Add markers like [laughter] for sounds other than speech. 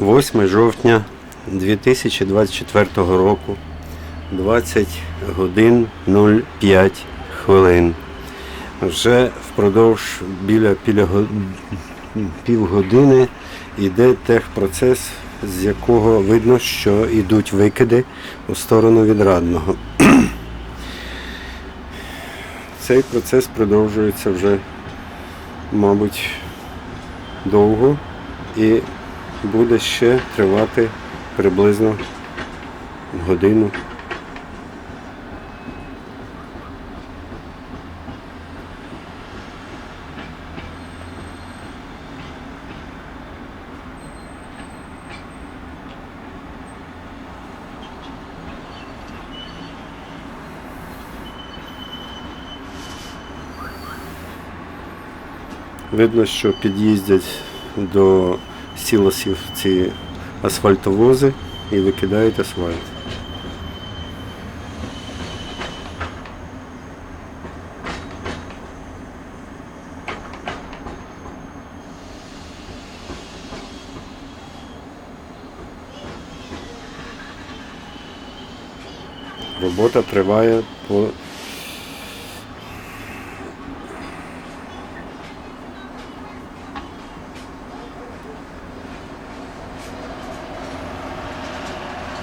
8 жовтня 2024 року, 20 годин 05 хвилин. Вже впродовж біля, півгодини йде техпроцес, з якого видно, що йдуть викиди у сторону відрадного. [clears throat] Цей процес продовжується вже, мабуть, довго і буде ще тривати приблизно годину. Видно, що під'їздять до сілосів ці асфальтовози і викидають асфальт. Робота триває по